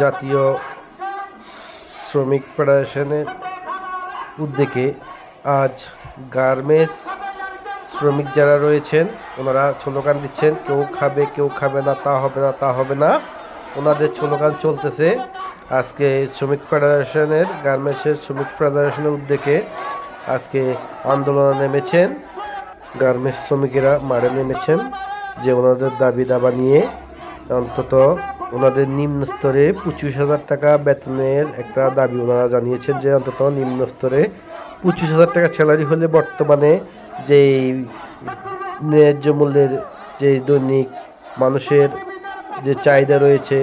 জাতীয় শ্রমিক ফেডারেশনের উদ্যোগে আজ গার্মেন্টস শ্রমিক যারা রয়েছেন, ওনারা স্লোগান দিচ্ছেন, কেউ খাবে কেউ খাবে না, তা হবে না, তা হবে না। ওনাদের স্লোগান চলতেছে। আজকে শ্রমিক ফেডারেশনের, গার্মেন্টসের শ্রমিক ফেডারেশনের উদ্যোগে আজকে আন্দোলনে নেমেছেন। গার্মেন্টস শ্রমিকেরা মারে নেমেছেন যে ওনাদের দাবি দাবা নিয়ে অন্তত ওনাদের নিম্ন স্তরে পঁচিশ হাজার টাকা বেতনের একটা দাবি ওনারা জানিয়েছেন যে অন্তত নিম্ন স্তরে পঁচিশ হাজার টাকা স্যালারি হলে বর্তমানে যেই ন্যায্য মূল্যের যে দৈনিক মানুষের যে চাহিদা রয়েছে,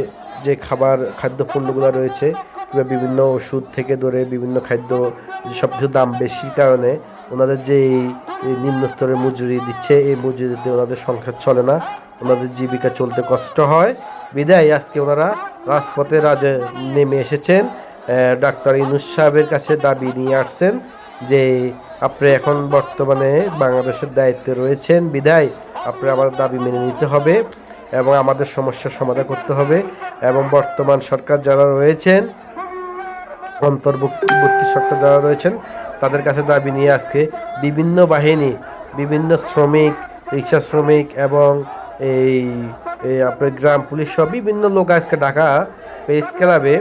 যে খাবার, খাদ্যপণ্যগুলো রয়েছে, কিংবা বিভিন্ন ওষুধ থেকে ধরে বিভিন্ন খাদ্য সব কিছু দাম বেশির কারণে ওনাদের যে নিম্ন স্তরের মজুরি দিচ্ছে, এই মজুরিতে ওনাদের সংসার চলে না। ওনাদের জীবিকা চলতে কষ্ট হয়। বিদায়। আজকে ওনারা রাজপথে রাজে নেমে এসেছেন। ডাক্তার ইনুস সাহেবের কাছে দাবি নিয়ে আসছেন যে আপনি এখন বর্তমানে বাংলাদেশের দায়িত্বে রয়েছেন। বিদায়। আপনি আমাদের দাবি মেনে নিতে হবে এবং আমাদের সমস্যার সমাধান করতে হবে এবং বর্তমান সরকার যারা রয়েছেন অন্তর্বর্তী সরকার যারা রয়েছেন, তাদের কাছে দাবি নিয়ে আজকে বিভিন্ন বাহিনী, বিভিন্ন শ্রমিক, রিক্সা শ্রমিক এবং এই এই আপনার গ্রাম পুলিশ সব বিভিন্ন লোক আজকে ঢাকা প্রেস ক্লাবে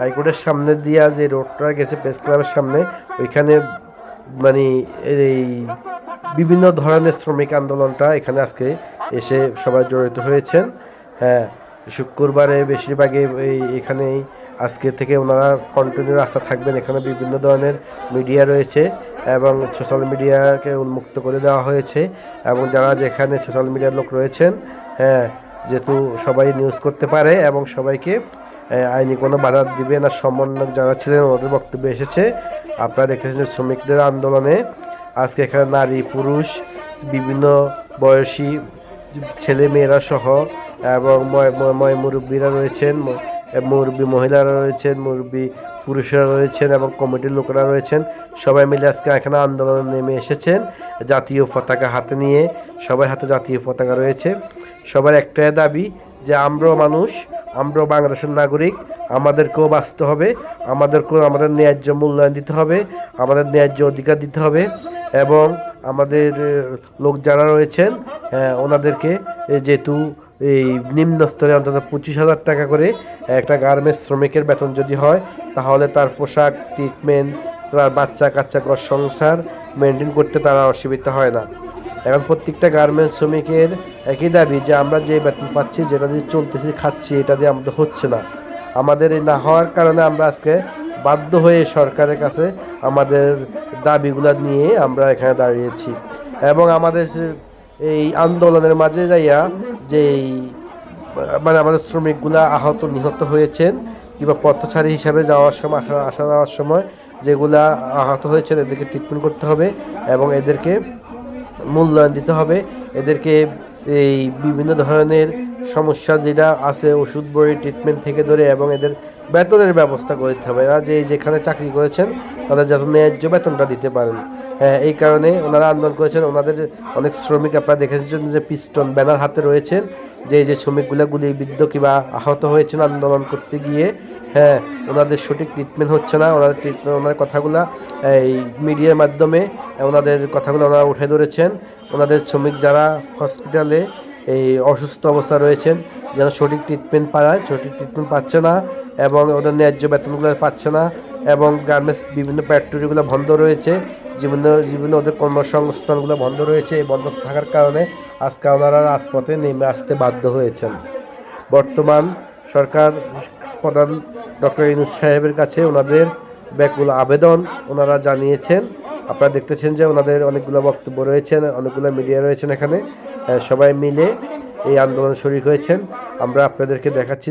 হাইকোর্টের সামনে দিয়া যে রোডটা গেছে প্রেস ক্লাবের সামনে, ওইখানে মানে এই বিভিন্ন ধরনের শ্রমিক আন্দোলনটা এখানে আজকে এসে সবাই জড়িত হয়েছেন। হ্যাঁ শুক্রবারে বেশিরভাগই এই এখানেই আজকে থেকে ওনারা কন্টিনিউ রাস্তা থাকবেন। এখানে বিভিন্ন ধরনের মিডিয়া রয়েছে এবং সোশ্যাল মিডিয়াকে উন্মুক্ত করে দেওয়া হয়েছে এবং যারা যেখানে সোশ্যাল মিডিয়ার লোক রয়েছেন হ্যাঁ যেহেতু সবাই নিউজ করতে পারে এবং সবাইকে আইনি কোনো বাধা দিবে না সমন্বয়ক যারা ছিলেন ওদের বক্তব্য এসেছে আপনারা দেখেছেন যে শ্রমিকদের আন্দোলনে আজকে এখানে নারী পুরুষ বিভিন্ন বয়সী ছেলে মেয়েরা সহ এবং ময়- মুরব্বীরা রয়েছেন মুরব্বী মহিলারা রয়েছেন মুরব্বী পুরুষরা রয়েছেন এবং কমিটির লোকেরা রয়েছেন। সবাই মিলে আজকে এখানে আন্দোলনে নেমে এসেছেন। জাতীয় পতাকা হাতে নিয়ে সবার হাতে জাতীয় পতাকা রয়েছে। সবার একটাই দাবি যে আমরাও মানুষ আমরাও বাংলাদেশের নাগরিক আমাদেরকেও বাঁচতে হবে আমাদেরকেও আমাদের ন্যায্য মূল্যায়ন দিতে হবে আমাদের ন্যায্য অধিকার দিতে হবে এবং আমাদের লোক যারা রয়েছেন আহ, ওনাদেরকে যেহেতু এই নিম্ন স্তরে অন্তত পঁচিশ হাজার টাকা করে একটা গার্মেন্টস শ্রমিকের বেতন যদি হয়, তাহলে তার পোশাক ট্রিটমেন্ট তার বাচ্চা কাচ্চা ঘর সংসার মেনটেন করতে তারা অসুবিধা হয় না। এখন প্রত্যেকটা গার্মেন্টস শ্রমিকের একই দাবি যে আমরা যে বেতন পাচ্ছি, যেটা দিয়ে চলতেছি, খাচ্ছি, এটা দিয়ে আমাদের হচ্ছে না। আমাদের এই না হওয়ার কারণে আমরা আজকে বাধ্য হয়ে সরকারের কাছে আমাদের দাবিগুলো নিয়ে আমরা এখানে দাঁড়িয়েছি। এবং আমাদের এই আন্দোলনের মাঝে যাইয়া যে মানে আমাদের শ্রমিকগুলা আহত, নিহত হয়েছেন কিংবা পথচারী হিসাবে যাওয়ার সময়, আসা আসা যাওয়ার সময় যেগুলা আহত হয়েছেন, এদেরকে ট্রিটমেন্ট করতে হবে এবং এদেরকে মূল্যায়ন দিতে হবে। এদেরকে এই বিভিন্ন ধরনের সমস্যা যেটা আছে, ওষুধ বই ট্রিটমেন্ট থেকে ধরে এবং এদের বেতনের ব্যবস্থা করে দিতে হবে। এরা যে যেখানে চাকরি করেছেন, তাদের যাতে ন্যায্য বেতনটা দিতে পারেন। হ্যাঁ এই কারণে ওনারা আন্দোলন করেছেন। ওনাদের অনেক শ্রমিক আপনারা দেখেছেন যে পিস্টন ব্যানার হাতে রয়েছেন। যে যে শ্রমিকগুলো গুলিবিদ্ধ কিংবা আহত হয়েছেন আন্দোলন করতে গিয়ে হ্যাঁ ওনাদের সঠিক ট্রিটমেন্ট হচ্ছে না। ওনাদের ট্রিটমেন্ট ওনার কথাগুলা এই মিডিয়ার মাধ্যমে, ওনাদের কথাগুলো ওনারা উঠে ধরেছেন। ওনাদের শ্রমিক যারা হসপিটালে এই অসুস্থ অবস্থা রয়েছেন, যারা সঠিক ট্রিটমেন্ট পায় সঠিক ট্রিটমেন্ট পাচ্ছে না এবং ওদের ন্যায্য বেতনগুলো পাচ্ছে না এবং গার্মেন্টস বিভিন্ন ফ্যাক্টরিগুলো বন্ধ রয়েছে, বিভিন্ন বিভিন্ন ওদের কর্মসংস্থানগুলো বন্ধ রয়েছে, এই বন্ধ থাকার কারণে আজকে ওনারা রাজপথে নেমে আসতে বাধ্য হয়েছেন। বর্তমান সরকার প্রধান ডক্টর ইনুস সাহেবের কাছে ওনাদের ব্যাকুল আবেদন ওনারা জানিয়েছেন। আপনারা দেখতেছেন যে ওনাদের অনেকগুলো বক্তব্য রয়েছেন, অনেকগুলো মিডিয়া রয়েছেন এখানে। সবাই মিলে এই আন্দোলন শরিক হয়েছেন। আমরা আপনাদেরকে দেখাচ্ছি